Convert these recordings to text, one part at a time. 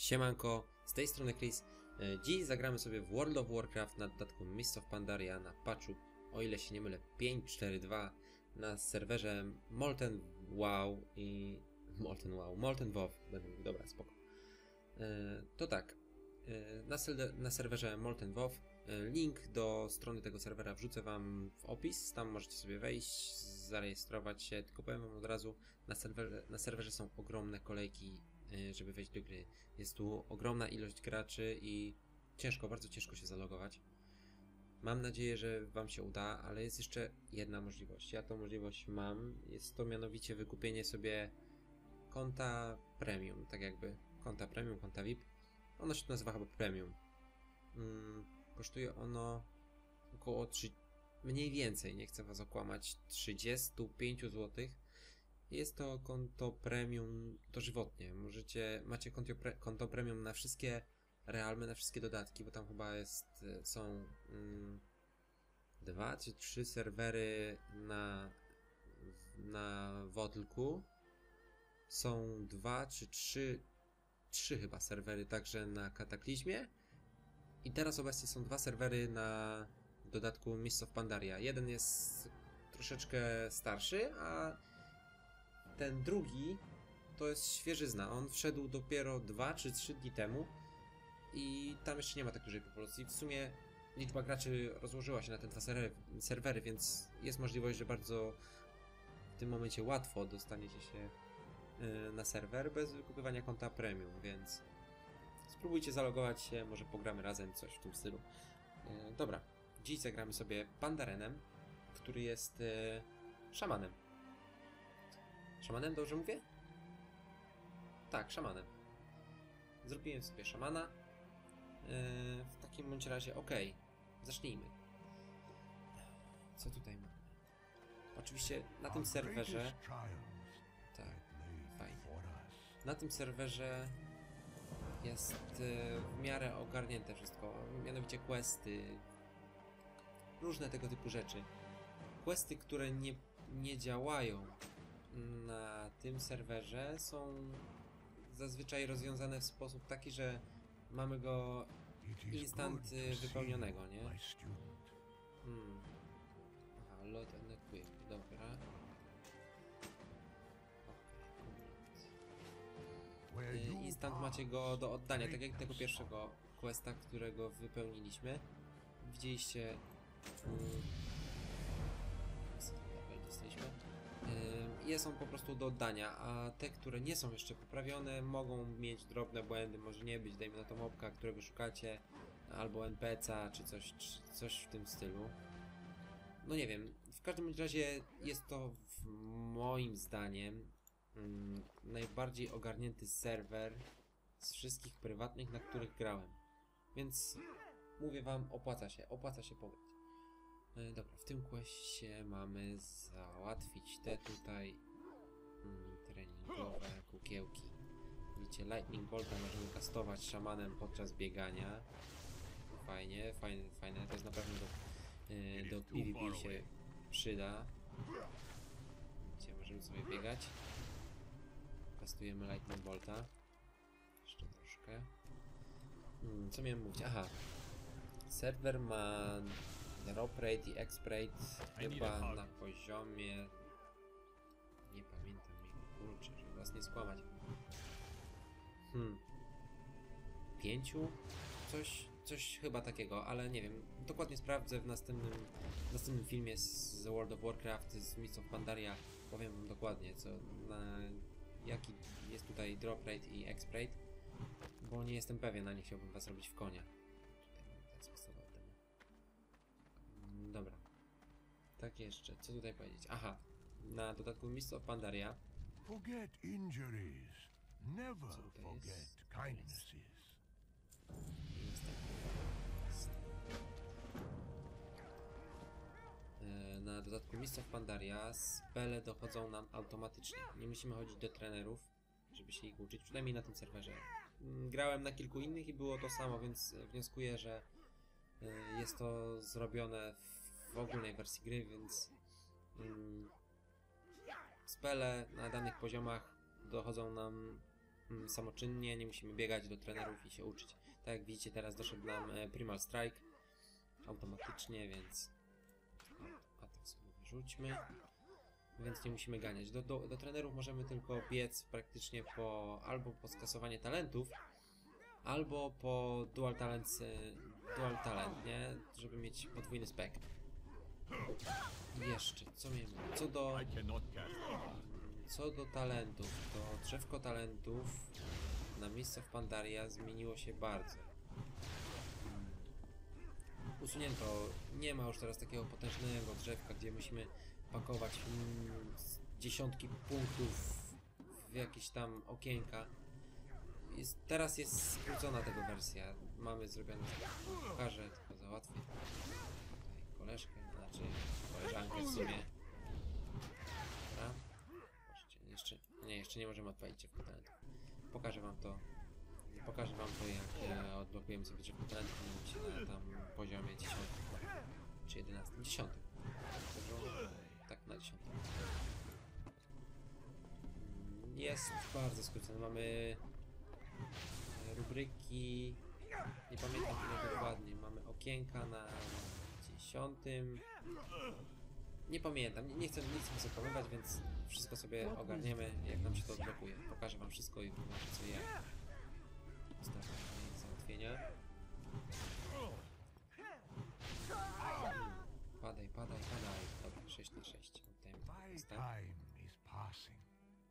Siemanko, z tej strony Chris. E, Dziś zagramy sobie w World of Warcraft na dodatku Mists of Pandaria na patchu, o ile się nie mylę, 5.4.2 na serwerze Molten WoW i... Molten WoW, Molten WoW, dobra, spoko. E, To tak, e, na, serwerze Molten WoW link do strony tego serwera wrzucę wam w opis, tam możecie sobie wejść, zarejestrować się, tylko powiem wam od razu, na na serwerze są ogromne kolejki, żeby wejść do gry. Jest tu ogromna ilość graczy i ciężko, bardzo ciężko się zalogować. Mam nadzieję, że Wam się uda, ale jest jeszcze jedna możliwość. Ja tą możliwość mam. Jest to mianowicie wykupienie sobie konta premium, tak jakby. Konta premium, konta VIP. Ono się nazywa chyba premium. Mm, kosztuje ono około 3, mniej więcej, nie chcę Was okłamać, 35 zł. Jest to konto premium dożywotnie. Możecie, macie konto, pre, konto premium na wszystkie realmy, na wszystkie dodatki, bo tam chyba jest, e, są mm, dwa czy trzy serwery na, na Wodlku. Są dwa czy trzy, trzy chyba serwery także na Kataklizmie. I teraz obecnie są dwa serwery na dodatku Mists of Pandaria. Jeden jest troszeczkę starszy, a ten drugi to jest świeżyzna. On wszedł dopiero 2 czy 3 dni temu i tam jeszcze nie ma tak dużej populacji. W sumie liczba graczy rozłożyła się na te dwa serwery, więc jest możliwość, że bardzo w tym momencie łatwo dostaniecie się y, na serwer bez wykupywania konta premium, więc spróbujcie zalogować się, może pogramy razem, coś w tym stylu. Y, Dobra, dziś zagramy sobie Pandarenem, który jest y, szamanem. Szamanem, dobrze mówię? Tak, szamanem. Zrobiłem sobie szamana. Yy, w takim bądź razie, okej, zacznijmy. Co tutaj mamy? Oczywiście na tym serwerze. Tak, fajnie. Na tym serwerze jest yy, w miarę ogarnięte wszystko. Mianowicie questy, różne tego typu rzeczy. Questy, które nie, nie działają na tym serwerze są zazwyczaj rozwiązane w sposób taki, że mamy go instant y, wypełnionego, nie? Hmm. Aha, load and equip, dobra. Okay. Instant macie go do oddania, tak jak tego pierwszego questa, którego wypełniliśmy. Widzieliście... Mm, Yy, są po prostu do oddania, a te, które nie są jeszcze poprawione, mogą mieć drobne błędy, może nie być, dajmy na to mobka, którego szukacie, albo NPC-a, czy coś, czy coś w tym stylu. No nie wiem, w każdym razie jest to moim zdaniem mm, najbardziej ogarnięty serwer z wszystkich prywatnych, na których grałem. Więc mówię wam, opłaca się, opłaca się pograć. E, Dobra, w tym questie mamy załatwić te tutaj mm, treningowe kukiełki. Widzicie, Lightning Bolta możemy kastować szamanem podczas biegania. Fajnie, fajne, fajne. To jest na pewno do, y, do PvP się przyda. Widzicie, możemy sobie biegać. Kastujemy Lightning Bolta. Jeszcze troszkę. Hmm, co miałem mówić? Aha. Serwer ma Drop rate i exp rate chyba na poziomie... Nie pamiętam kurczę, żeby was nie skłamać. Hmm. Pięciu? Coś, coś chyba takiego, ale nie wiem. Dokładnie sprawdzę w następnym, w następnym filmie z World of Warcraft, z Mists of Pandaria. Powiem wam dokładnie, co, na, jaki jest tutaj drop rate i exp rate. Bo nie jestem pewien, a nie chciałbym was robić w konia. Dobra. Tak jeszcze. Co tutaj powiedzieć? Aha. Na dodatku Mists of Pandaria Forget injuries. Never forget kindnesses. jest E, Na dodatku Mists of Pandaria spele dochodzą nam automatycznie. Nie musimy chodzić do trenerów, żeby się ich uczyć, przynajmniej na tym serwerze. Mm, Grałem na kilku innych i było to samo, więc wnioskuję, że e, jest to zrobione w ogólnej wersji gry, więc mm, spele na danych poziomach dochodzą nam mm, samoczynnie, nie musimy biegać do trenerów i się uczyć. Tak jak widzicie, teraz doszedł nam e, Primal Strike automatycznie, więc a to sobie wyrzućmy. Więc nie musimy ganiać. Do, do, do trenerów możemy tylko biec praktycznie po albo po skasowanie talentów, albo po dual talent, e, dual talent, nie? Żeby mieć podwójny spek. Jeszcze, co miejmy? Co do co do talentów, to drzewko talentów na miejsce w Pandaria zmieniło się bardzo. Mm. Usunięto, nie ma już teraz takiego potężnego drzewka, gdzie musimy pakować mm, dziesiątki punktów w jakieś tam okienka. Jest, teraz jest skrócona tego wersja. Mamy zrobione, pokażę, tylko załatwię koleżkę, znaczy koleżankę w sumie. Dobra. Jeszcze, nie, jeszcze nie możemy odpalić drzewko talentów. Pokażę wam to. Pokażę wam to jak e, odblokujemy sobie talentów się na tam poziomie 10 czy 11. 10. Dobrze mówię? Tak, na 10. Mm, Jest bardzo skrócony. Mamy e, rubryki. Nie pamiętam ile dokładnie. Mamy okienka na 10. Nie pamiętam, nie, nie chcę nic zakonywać, więc wszystko sobie ogarniemy, jak nam się to odblokuje. Pokażę wam wszystko i wytłumaczę co i jak. Załatwienia. Padaj, padaj, padaj. Dobra, 6 na 6. Tutaj My ustaw. time is passing,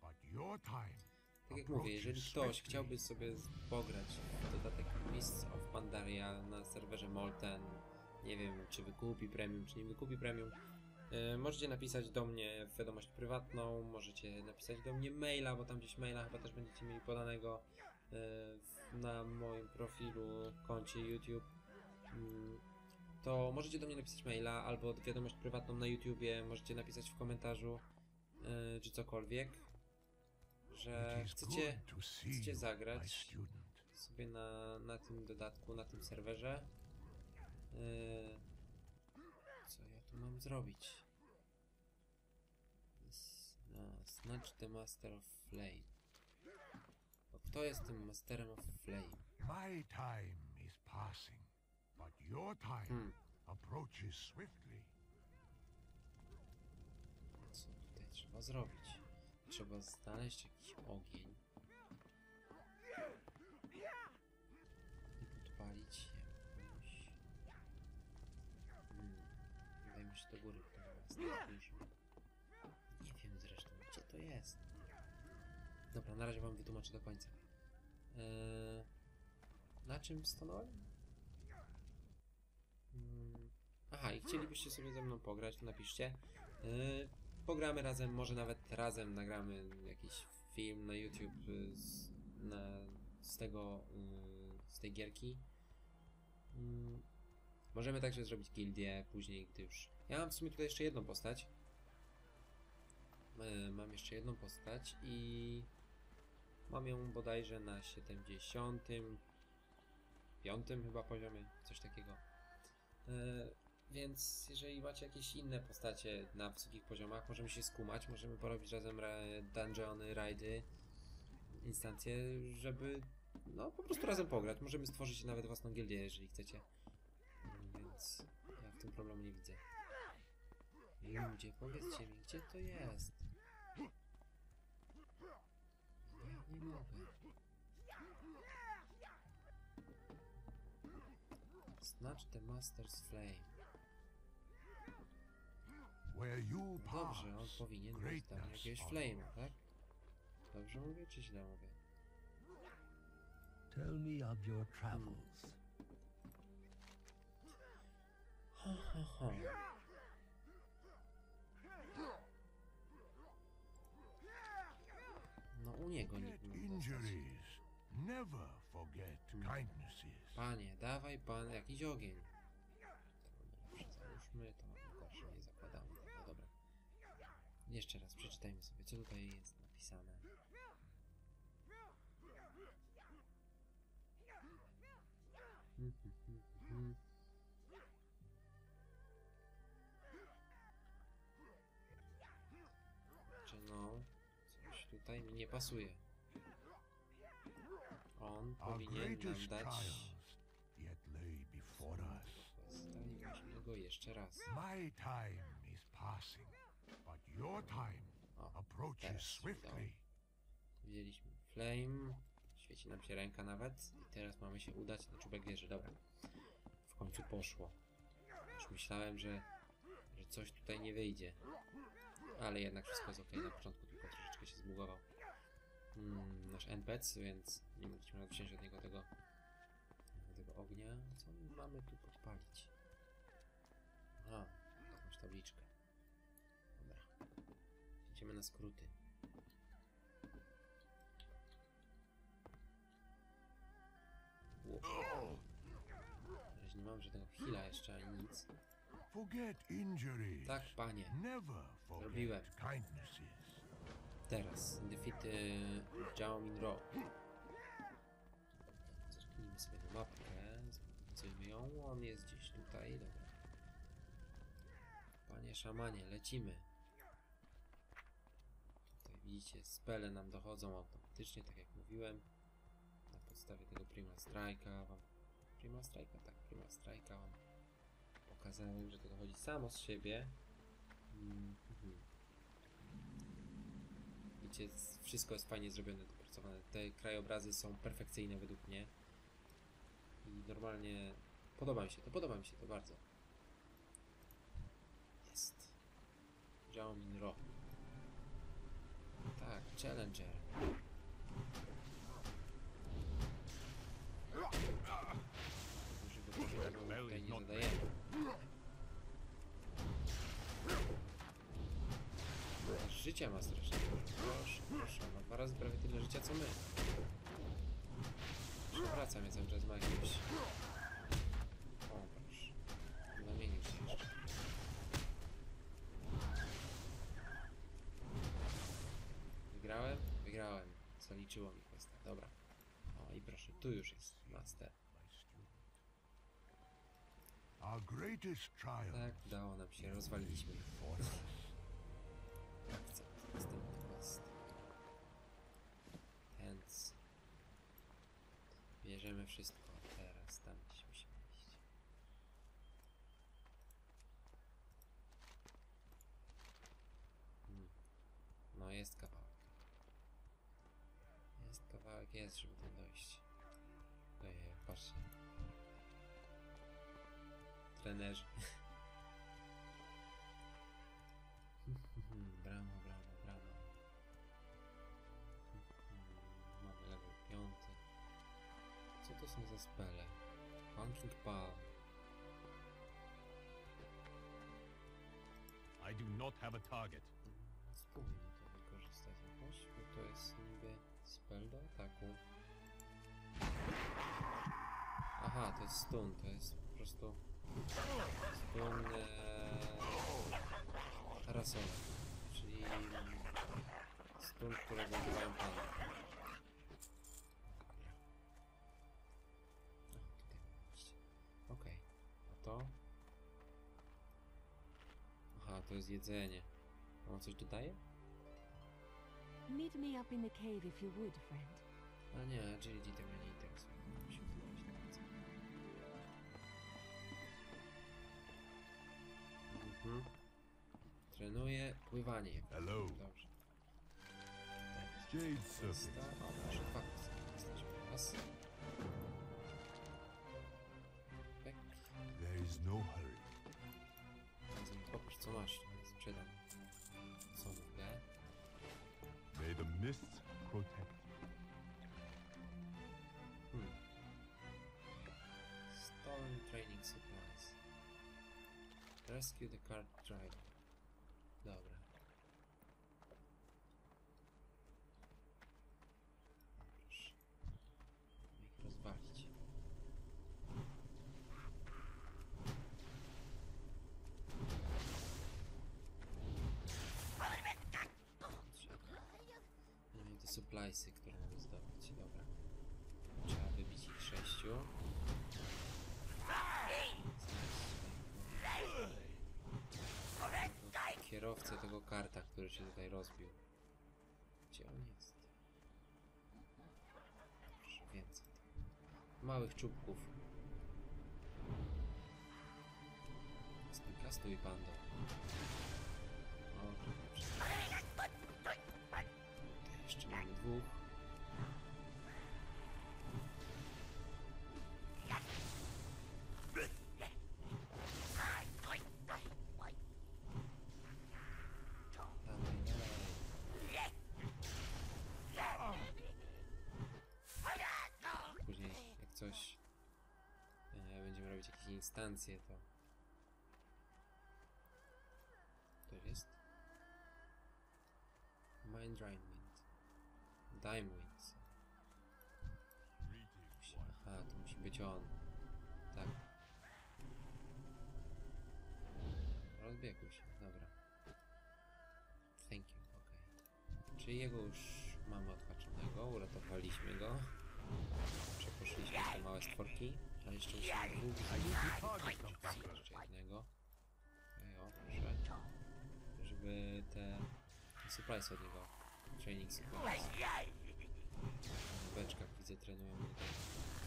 but your time Tak jak mówię, jeżeli ktoś chciałby sobie pograć w dodatek Mists of Pandaria na serwerze Molten, nie wiem czy wykupi premium, czy nie wykupi premium, e, możecie napisać do mnie w wiadomość prywatną, możecie napisać do mnie maila, bo tam gdzieś maila chyba też będziecie mieli podanego e, na moim profilu, koncie YouTube. Mm, To możecie do mnie napisać maila albo wiadomość prywatną na YouTubie, możecie napisać w komentarzu e, czy cokolwiek, że chcecie chcecie zagrać sobie na, na tym dodatku, na tym serwerze. Yy, co ja tu mam zrobić? Snatch the Master of Flame. Bo kto jest tym Masterem of Flame? My time is passing, but your time Hmm, approaches swiftly. co tutaj trzeba zrobić? Trzeba znaleźć jakiś ogień. I podpalić do góry. spójrzmy. Nie wiem zresztą, gdzie to jest. Dobra, na razie wam wytłumaczę do końca. Eee, na czym stanąłem? Mm, Aha, i chcielibyście sobie ze mną pograć, to napiszcie. Eee, pogramy razem, może nawet razem nagramy jakiś film na YouTube y, z, na, z tego, y, z tej gierki. Mm, Możemy także zrobić gildię później, gdy już... Ja mam w sumie tutaj jeszcze jedną postać. E, Mam jeszcze jedną postać i mam ją bodajże na 75 chyba poziomie, coś takiego. E, Więc jeżeli macie jakieś inne postacie na wysokich poziomach, możemy się skumać, możemy porobić razem ra- dungeony, rajdy, instancje, żeby no po prostu razem pograć. Możemy stworzyć nawet własną gildię, jeżeli chcecie. Więc ja w tym problemu nie widzę. Ludzie, powiedzcie mi, gdzie to jest? Ja nie mogę. Snatch the Master's Flame. No dobrze, on powinien mieć tam jakiegoś flame'a, tak? Dobrze mówię, czy źle mówię? Tell me of your travels. Ha, ha. No u niego nikt injuries. Never forget kindnesses. Panie, dawaj pan jakiś ogień. To załóżmy, to gorsze nie zakładamy. No dobra. Jeszcze raz przeczytajmy sobie, co tutaj jest napisane. Pasuje. On powinien nam dać trials yet lay before us. questa i musimy go jeszcze raz. My time is passing, but your time approaches swiftly. Wzięliśmy flame, świeci nam się ręka nawet i teraz mamy się udać na czubek wieży, dobra. W końcu poszło. Już myślałem, że, że coś tutaj nie wyjdzie. Ale jednak wszystko jest ok. Na początku tylko troszeczkę się zbugował mm, nasz NPC, więc nie mogliśmy nawet wziąć od niego tego, tego ognia. Co my mamy tu podpalić? A, jakąś tabliczkę. Dobra. Idziemy na skróty. Na razie nie mam żadnego heala jeszcze ani nic. Tak, panie. Zrobiłem. Teraz defeat y, Minro. Zerknijmy sobie na mapkę, zmodyfikujmy ją. On jest gdzieś tutaj, dobra. Panie szamanie, lecimy. Tutaj widzicie, spele nam dochodzą automatycznie, tak jak mówiłem. Na podstawie tego Prima Strike'a wam... Prima Strike'a? Tak, Prima Strike'a wam pokazałem, że to dochodzi samo z siebie. Mm, wszystko jest fajnie zrobione, dopracowane. Te krajobrazy są perfekcyjne według mnie. I normalnie podoba mi się to, podoba mi się to bardzo. Jest. Zhao Minro. Tak, Challenger. Dużego problemu tutaj nie zadajemy. Życia ma strasznie. Proszę, proszę, ma dwa razy prawie tyle życia co my. Przewraca mnie cały czas ma jakimś... O, proszę. Zamienił się jeszcze. Wygrałem? Wygrałem. Zaliczyło mi questa. Dobra. O, i proszę, tu już jest master. my student. Our greatest trial Tak, udało nam się, rozwaliliśmy. Następny quest. Więc... Bierzemy wszystko teraz, tam gdzieś musimy iść. Hmm. No jest kawałek. Jest kawałek, jest, żeby tam dojść. Ojej, patrzcie. Trenerzy. To są za spele? Banking Palm. I do not have a target. Spróbujmy to wykorzystać jakoś, bo to jest niby spell do ataku. Aha, to jest stun, to jest po prostu stun e, parasola, czyli stun, którego używają pany. To? Aha, to jest jedzenie. A On coś dodaje? Meet me up in the cave if you would, friend. A nie, agility tego nie interesuje. Na końcu. Mhm. Trenuję pływanie. Hello. Dobrze. Jade questy. Jesteśmy raz. Is no hurry. Popatrz co masz. Sprzedam. Co mogę? May the mists protect you. Hmm. Stolen training supplies. Rescue the cart driver. Suppliesy, które mamy zdobyć. Dobra. Trzeba wybić ich sześciu. Znaleźć tego karta, który się tutaj rozbił. Gdzie on jest? Proszę więcej. małych czubków. Stój, stój, pando. O, jeszcze mamy dwóch. Później, jak coś e, będziemy robić jakieś instancje, to rozbiegł się, dobra thank you, okej czyli jego już mamy odhaczonego, uratowaliśmy go Przepuszcziliśmy te małe stworki, a jeszcze musimy dwóch zabić. Jeszcze jednego. Ej, o, proszę. Żeby te surprise od niego. Training surprise. W beczkach widzę trenują.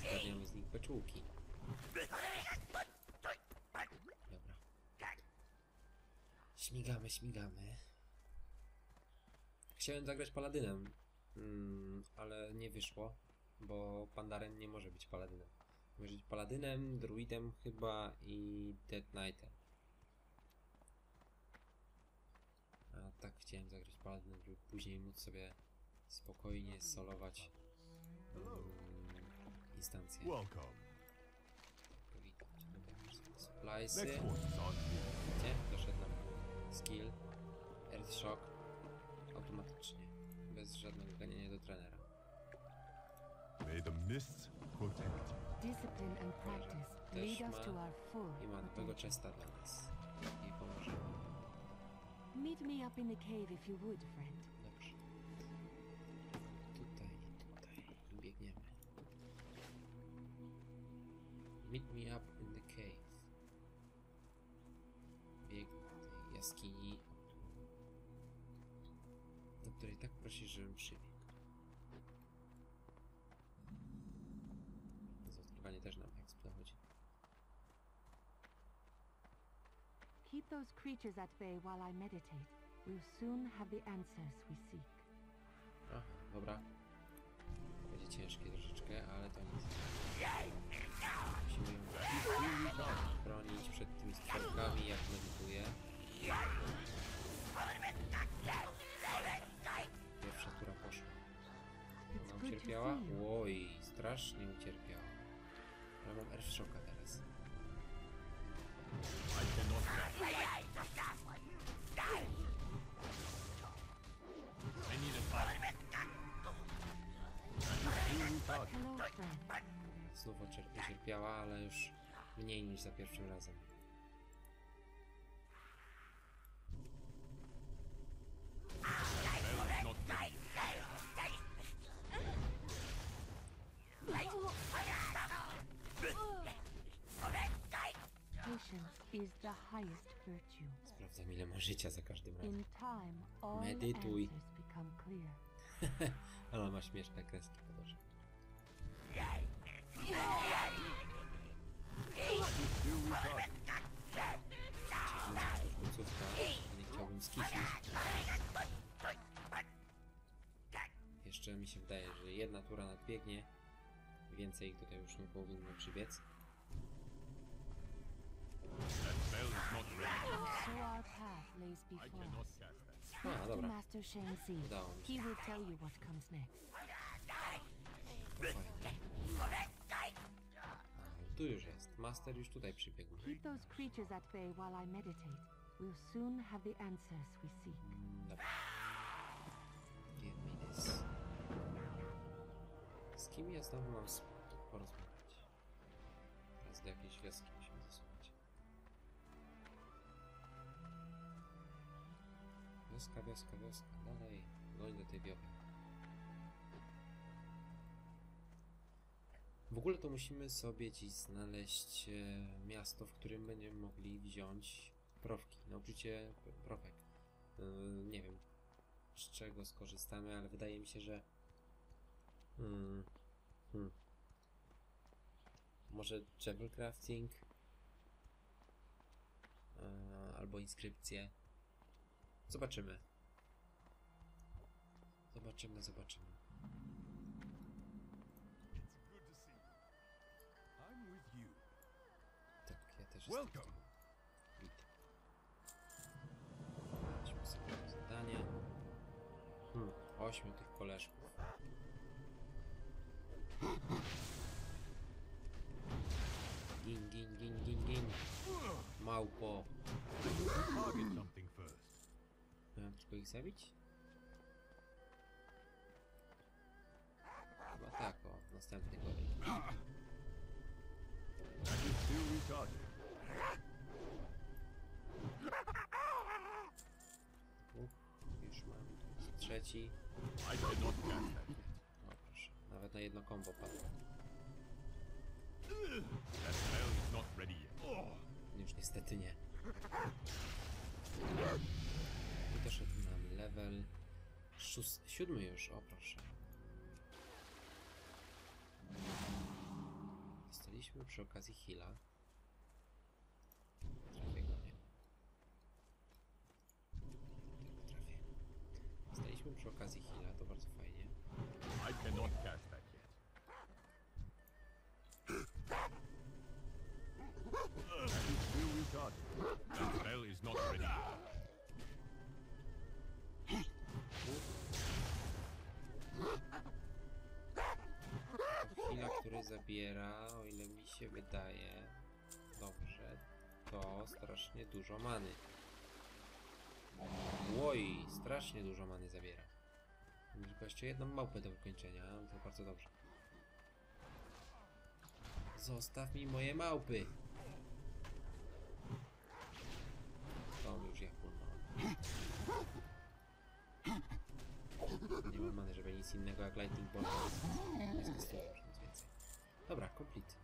Zgarniamy z nich beczułki. Dobra. Śmigamy, śmigamy. Chciałem zagrać paladynem, mm, ale nie wyszło bo Pandaren nie może być paladynem. Może być paladynem, druidem chyba i Dead Knightem. A tak chciałem zagrać paladynem, żeby później móc sobie spokojnie solować um, instancję. Welcome. Suppliesy. Next skill. Earth Shock. Automatycznie. Bez żadnego ganiania do trenera. May the mists protect you. Discipline and practice lead us to our full I ma nowego potential. chesta dla nas. I pomożemy. Meet me up in the cave if you would, friend. Dobrze. Tutaj i tutaj. Biegniemy. Meet me up in the cave. Jaskini, do której tak prosisz, żebym przybiegł. Odkrywanie też nam jak dochodzi. Keep those creatures at bay while I meditate. We'll soon have the answers we seek. Aha, dobra. Będzie ciężkie troszeczkę, ale to nic. Musimy ją chronić przed tymi stworkami, jak medytuję. Pierwsza tura poszła. Ona ucierpiała? Oj, strasznie ucierpiała. Ale mam Earth Shocka teraz. Ucier- ucierpiała, ale już mniej niż za pierwszym razem. Sprawdzam ile ma życia za każdym razem. Medytuj. Ale ma śmieszne kreski pod oczami. Końcówka. Nie chciałbym skisić. Jeszcze mi się wydaje, że jedna tura nadbiegnie. Więcej ich tutaj już nie powinno przybiec. A, dobra. Udało mi się. Tu już jest. Master już tutaj przybiegł. Keep those creatures at bay while I meditate. We'll soon have the answers we seek. Dobra. Kim ja znowu mam porozmawiać? Teraz do jakiejś wioski musimy zasuwać. Wioska, wioska, wioska. Dalej. Goń do tej wiochy. W ogóle to musimy sobie dziś znaleźć e, miasto, w którym będziemy mogli wziąć profki. Nauczycie profek. E, nie wiem z czego skorzystamy, ale wydaje mi się, że mm, hmm. może travel crafting? E, albo inskrypcje. Zobaczymy. Zobaczymy, zobaczymy. Tak, ja też jestem. Welcome. Weźmy sobie zadanie. Hmm, ośmiu tych koleżków. Małpo. Miałem tylko ich zabić? Chyba tak, o, następny. Uch, już mam. Trzeci. O proszę, nawet na jedno combo padło. That spell is not ready yet. Niestety nie. I doszedł nam level szóst, siódmy już, o proszę. Dostaliśmy przy okazji heala. Trafię go, nie? Tak, trafię. Dostaliśmy przy okazji heala, to bardzo fajnie. I cannot cast that yet. That is retarded. That spell is not ready. Heala, który zabiera, o ile mi się wydaje, dobrze, to strasznie dużo many. Oj, strasznie dużo many zabiera. Mam tylko jeszcze jedną małpę do wykończenia, to bardzo dobrze. Zostaw mi moje małpy! Nic innego jak Lightning Bolt. Już nic więcej. Dobra, complete.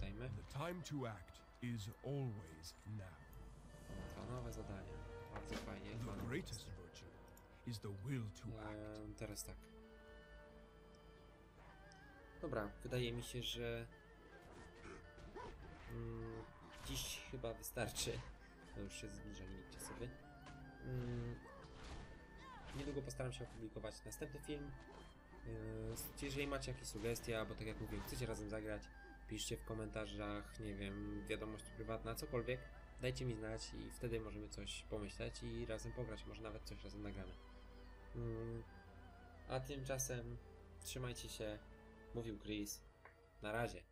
Dajmy. The time to act is always now. Dwa nowe zadania. Bardzo fajnie. The greatest virtue is the will to act. Teraz tak. Dobra, wydaje mi się, że mm, dziś chyba wystarczy. To już się zbliża limit czasowy. Mm, niedługo postaram się opublikować następny film. Yy, jeżeli macie jakieś sugestie, albo tak jak mówiłem, chcecie razem zagrać, piszcie w komentarzach, nie wiem, wiadomość prywatna, cokolwiek. Dajcie mi znać i wtedy możemy coś pomyśleć i razem pograć, może nawet coś razem nagramy. Mm, A tymczasem trzymajcie się. Mówił Chris. Na razie.